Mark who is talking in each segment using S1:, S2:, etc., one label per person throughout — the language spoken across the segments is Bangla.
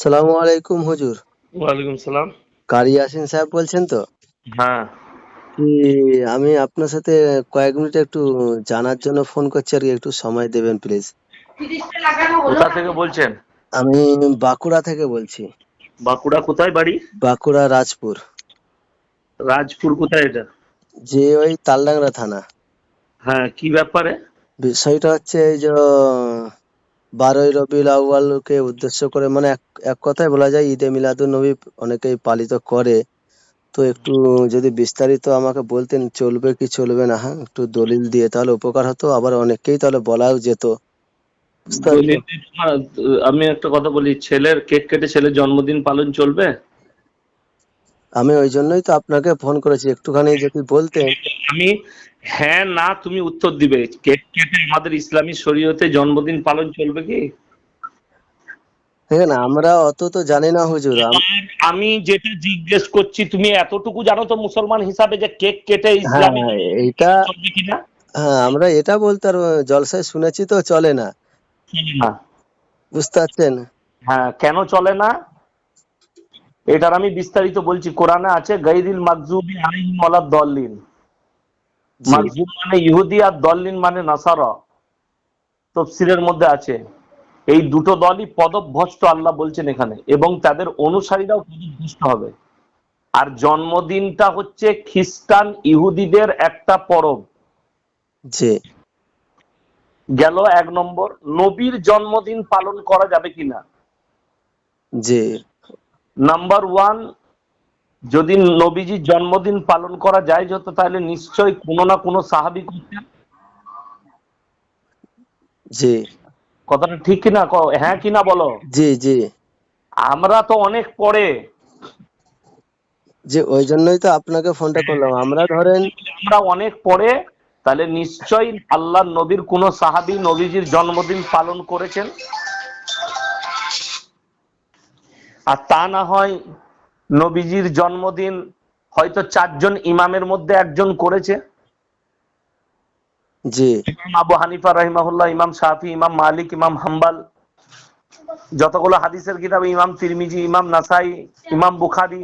S1: সালামু আলাইকুম হুজুর।
S2: ওয়ালাইকুম সালাম।
S1: কারি ইয়াসিন সাহেব বলছেন তো?
S2: হ্যাঁ।
S1: আমি আপনার সাথে কয়েক মিনিট একটু জানার জন্য ফোন করছি আর একটু সময় দেবেন প্লিজ।
S2: কোথা থেকে বলছেন?
S1: আমি বাঁকুড়া থেকে বলছি।
S2: বাঁকুড়া কোথায় বাড়ি?
S1: বাঁকুড়া রাজপুর।
S2: রাজপুর কোথায় এটা?
S1: যে ওই তালডাংরা থানা।
S2: হ্যাঁ কি ব্যাপারে?
S1: বিষয়টা হচ্ছে এই যে বারোই রবিউল আউয়ালকে উদ্দেশ্য করে মানে এক এক কথায় বলা যায় ঈদে মিলাদুন নবী অনেকেই পালিত করে। তো একটু যদি বিস্তারিত আমাকে বলতেন চলবে কি চলবে না হ্যাঁ? একটু দলিল দিয়ে তাহলে উপকার হতো। আবার অনেককেই তাহলে বলাও যেত।
S2: আমি একটা কথা বলি ছেলের কেক কেটে ছেলের জন্মদিন পালন চলবে?
S1: আমি ওই জন্যই তো আপনাকে ফোন করেছি। একটুখানি যদি বলতেন।
S2: আমি হ্যাঁ না তুমি উত্তর দিবে। কেক কেটে আমাদের ইসলামী শরীয়তে জন্মদিন পালন চলবে কি?
S1: দেখেন আমরা অত তো জানি না হুজুর। আমি
S2: যেটা জিজ্ঞেস করছি তুমি এতটুকু জানো তো মুসলমান হিসাবে যে কেক কেটে
S1: হ্যাঁ
S2: ইসলামী চলবে কিনা?
S1: হ্যাঁ আমরা এটা বলতে জলসায় শুনেছি তো চলে না। বুঝতে পারছেন?
S2: হ্যাঁ কেন চলে না? এটার আমি বিস্তারিত বলছি। কোরআনে আছে গাইরিল মাকজুবি আলাইহিম ওয়ালাদ দল্লিন মাকজুব মানে ইহুদি আর দল্লিন মানে নাসারা। তফসিরের মধ্যে আছে। এই দুটো দলই পদভ্রষ্ট আল্লাহ বলছেন এখানে এবং তাদের অনুসারীরাও পদভ্রষ্ট হবে। আর জন্মদিনটা হচ্ছে খ্রিস্টান ইহুদিদের একটা পরব।
S1: জি।
S2: গেল এক নম্বর নবীর জন্মদিন পালন করা যাবে কিনা?
S1: জি।
S2: নাম্বার ওয়ান যদি নবীজির জন্মদিন পালন করা যায় যত তাহলে নিশ্চয়ই কোনো না কোনো সাহাবি করতেন।
S1: জি।
S2: কথাটা ঠিক কিনা? হ্যাঁ কিনা বলো?
S1: জি জি।
S2: আমরা তো অনেক পরে
S1: যে ওই জন্যই তো আপনাকে ফোনটা করলাম। আমরা ধরেন
S2: আমরা অনেক পরে তাহলে নিশ্চয়ই আল্লাহ নবীর কোন সাহাবি নবীজির জন্মদিন পালন করেছেন। আর তা না হয় নবীজির জন্মদিন হয়তো চারজন ইমামের মধ্যে একজন করেছে।
S1: জি।
S2: ইমাম আবু হানিফা রহিমাহুল্লাহ ইমাম শাফি ইমাম মালিক ইমাম হাম্বাল যতগুলো হাদিসের কিতাব ইমাম তিরমিজি ইমাম নাসাই ইমাম বুখারি।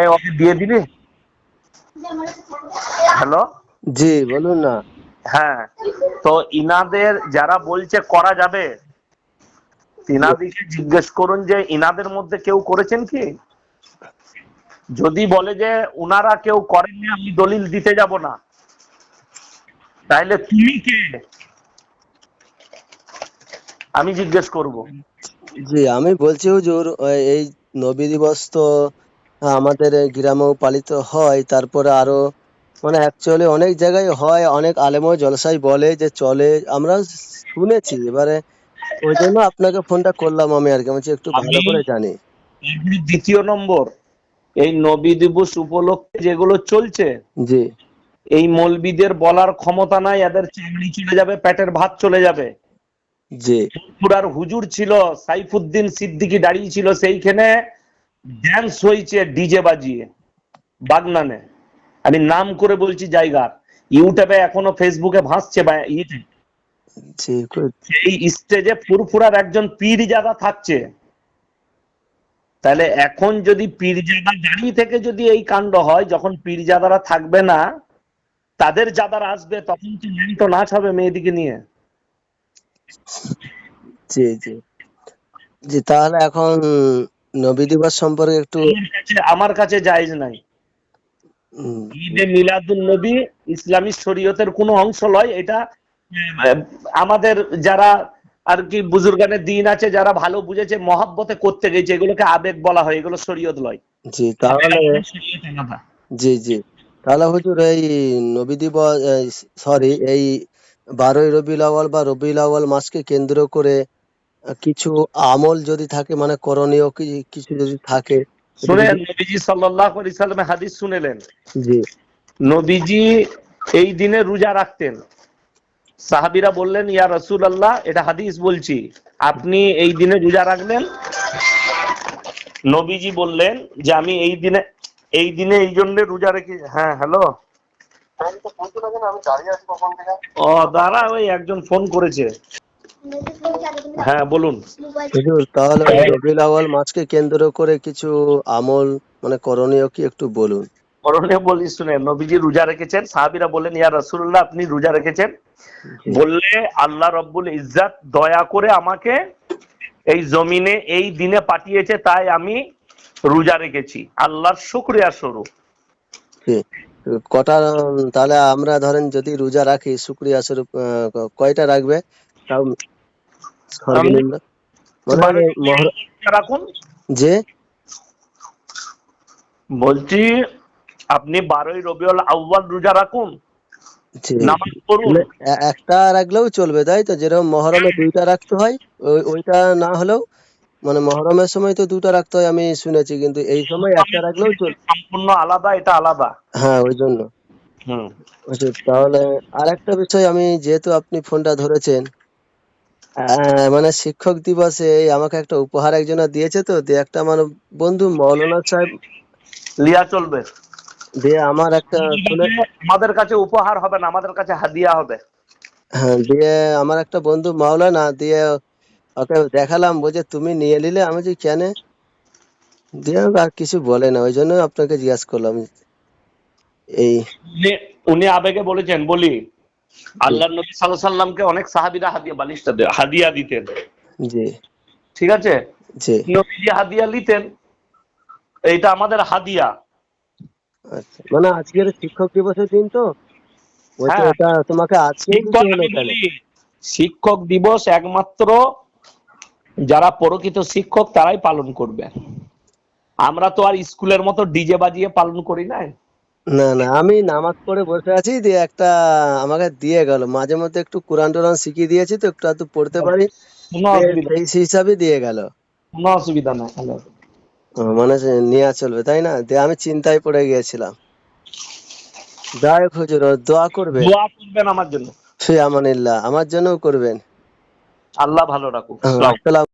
S2: এই ওকে দিয়ে দিবি? হ্যালো?
S1: জি বলুন না।
S2: হ্যাঁ তো ইনাদের যারা বলছে করা যাবে ইনাদিকে জিজ্ঞেস করুন যে ইনাদের মধ্যে কেউ করেছেন কি? যদি বলে যে উনারা কেউ করেননি, আমি দলিল দিতে যাব না। তাইলে তুমি কে? আমি জিজ্ঞেস করব।
S1: জি, আমি বলছি হুজুর এই নবী দিবস তো আমাদের গ্রামেও পালিত হয়। তারপরে আরও মানে অ্যাকচুয়ালি অনেক জায়গায় হয়। অনেক আলেমও জলসাই বলে যে চলে, আমরা শুনেছি। এবারে ওই জন্য আপনাকে ফোনটা করলাম আমি আর কি আমি একটু ভালো করে জানি।
S2: দ্বিতীয় নম্বর এই নবী দিবস উপলক্ষে যেগুলো চলছে
S1: জি।
S2: এই মলবিদের বলার ক্ষমতা নাই এদের চামড়ি চলে যাবে পেটের ভাত চলে যাবে।
S1: জি।
S2: পুরার হুজুর ছিল সাইফুদ্দিন সিদ্দিকি দাঁড়িয়ে ছিল সেইখানে ড্যান্স হয়েছে ডিজে বাজিয়ে বাগনানে। আমি নাম করে বলছি জায়গার। ইউটিউবে এখনও ফেসবুকে ভাসছে বা
S1: good.
S2: সেই স্টেজে ফুরফুরার একজন পীরজাদা থাকছে। তাহলে এখন যদি পীরজাদা দাঁড়িয়ে থেকে যদি এই কাণ্ড হয় যখন পীরজাদারা থাকবে না তাদের আসবে তখন ল্যাংটো নাচ হবে মেয়েদিকে নিয়ে।
S1: জি জি। জি তাহলে এখন নবী দিবস সম্পর্কে একটু
S2: আমার কাছে জায়েজ নাই। ঈদে মিলাদুন নবী ইসলামী শরীয়তের কোনো অংশ নয় এটা আমাদের যারা আর কি বুজুর্গানের দিন আছে যারা ভালো বুঝেছে মহাব্বতে করতে গেছে এগুলোকে আবেগ বলা হয় এগুলো শরীয়ত লয়।
S1: জি তাহলে জি জি। তাহলে হুজুর এই নবী দিবস সরি এই বারোই রবিউল আউয়াল বা রবিউল আউয়াল মাসকে কেন্দ্র করে কিছু আমল যদি থাকে মানে করণীয় কিছু যদি থাকে
S2: শুনেন নবীজি সাল্লাল্লাহু আলাইহি সাল্লামের হাদিস শুনেলেন।
S1: জি।
S2: নবীজি এই দিনে রোজা রাখতেন। সাহাবীরা বললেন, ইয়া রসুল আল্লাহ এটা হাদিস বলছি। আপনি এই দিনে রোজা রাখবেন? নবীজি বললেন যে, আমি এই দিনে এই দিনে এই জন্য রোজা রেখে হ্যাঁ হ্যালো। ও, দাঁড়া, ওই একজন ফোন করেছে। হ্যাঁ বলুন।
S1: তাহলে রবিউল আউয়াল মাসকে কেন্দ্র করে কিছু আমল মানে করণীয় কি একটু বলুন?
S2: করণীয় বলি শুনে নবীজি রোজা রেখেছেন সাহাবিরা বললেন ইয়া রাসূলুল্লাহ আপনি রোজা রেখেছেন? বললে আল্লাহ রব্বুল ইজ্জাত দয়া করে আমাকে এই জমিনে এই দিনে পাঠিয়েছে তাই আমি রোজা রেখেছি। আল্লাহর শুকরিয়া স্বরূপ।
S1: কটা তাহলে আমরা ধরেন যদি রোজা রাখি শুক্রিয়া স্বরূপ কয়টা রাখবে? তাও সর্বনিম্ন।
S2: রাখুন।
S1: যে?
S2: বলছি আপনি বারোই রবিউল আউ্বাল রোজা রাখুন নামাজ পড়ুন।
S1: একটা রাখলেও চলবে তাই তো? যেরকম মহরমে দুইটা রাখতে হয় ওইটা না হলেও মানে মহরমের সময় তো দুটো রাখতে হয় আমি শুনেছি কিন্তু এই সময় একটা রাখলেও
S2: সম্পূর্ণ আলাদা এটা আলাদা।
S1: হ্যাঁ ওই জন্য। আচ্ছা, তাহলে আর একটা বিষয় আমি যেহেতু আপনি ফোনটা ধরেছেন মানে শিক্ষক দিবসে আমাকে একটা উপহার একজনা দিয়েছে তো দিয়ে একটা আমার বন্ধু মৌলানা সাহেব
S2: লিয়া চলবে।
S1: দিয়ে আমার একটা
S2: আমাদের কাছে উপহার হবে না আমাদের কাছে হাদিয়া হবে।
S1: হ্যাঁ দিয়ে আমার একটা বন্ধু মাওলানা দিয়ে ওকে দেখালাম বলছে তুমি নিয়ে নিলে আমি যে কেন? দিয়ে আর কিছু বলে না ওই জন্য আপনাকে জিজ্ঞাসা করলাম। এই
S2: উনি আবেগে বলেছেন বলি আল্লাহ নবী সাল্লাল্লাহু সাল্লামকে অনেক সাহাবীরা হাদিয়া বালিশটা হাদিয়া দিতেন।
S1: জি।
S2: ঠিক আছে?
S1: জি।
S2: নবীজি হাদিয়া নিতেন এইটা আমাদের হাদিয়া।
S1: আচ্ছা। মানে আজকের শিক্ষক দিবসের দিন তো?
S2: হ্যাঁ।
S1: তোমাকে আজকে
S2: শিক্ষক দিবস একমাত্র যারা প্রকৃত শিক্ষক তারাই পালন করবে। আমরা তো আর স্কুলের মতো ডিজে বাজিয়ে পালন করি না
S1: না না আমি নামাজ পড়ে বসে আছি দিয়ে একটা আমাকে দিয়ে গেল। মাঝে মধ্যে একটু কোরআন টোরান শিখিয়ে দিয়েছি তো একটু পড়তে পারি।
S2: কোনো অসুবিধা
S1: সেই হিসাবে দিয়ে গেল।
S2: কোনো অসুবিধা নাই
S1: ও, মানে নেওয়া চলবে তাই না? দিয়ে আমি চিন্তায় পড়ে গিয়েছিলাম। যাই হোক হুজুর দোয়া করবেন
S2: দোয়া করবেন আমার জন্য।
S1: সে আমানিল্লাহ আমার জন্যও করবেন।
S2: আল্লাহ ভালো রাখুক।
S1: হ্যাঁ,